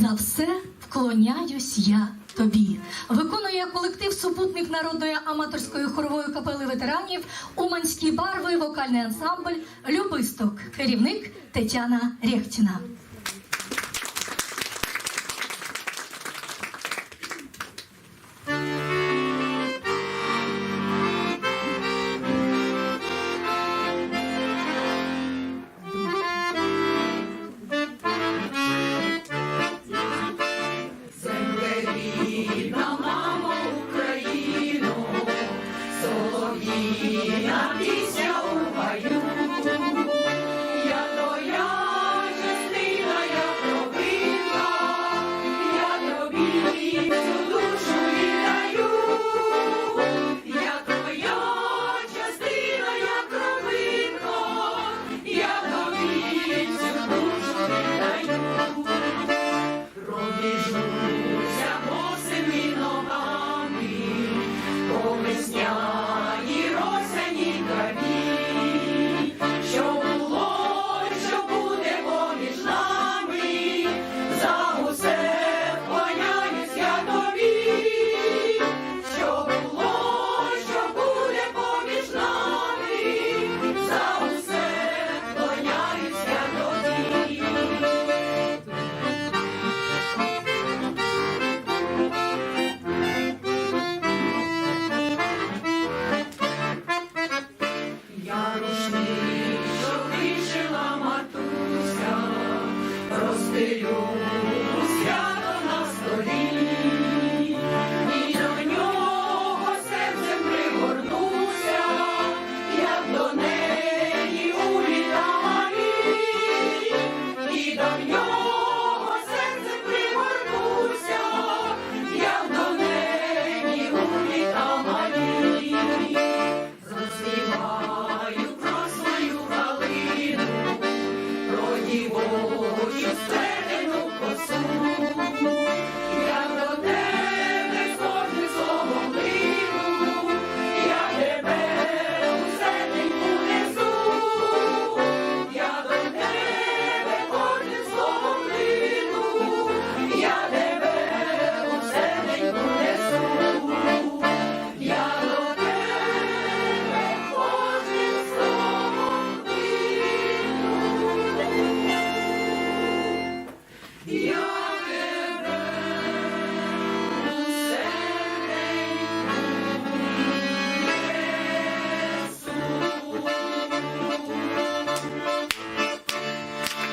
За все вклоняюсь я тобі. Виконує колектив супутник народної аматорської хорової капели ветеранів Уманські барви, вокальний ансамбль Любисток, керівник Тетяна Рєхтіна.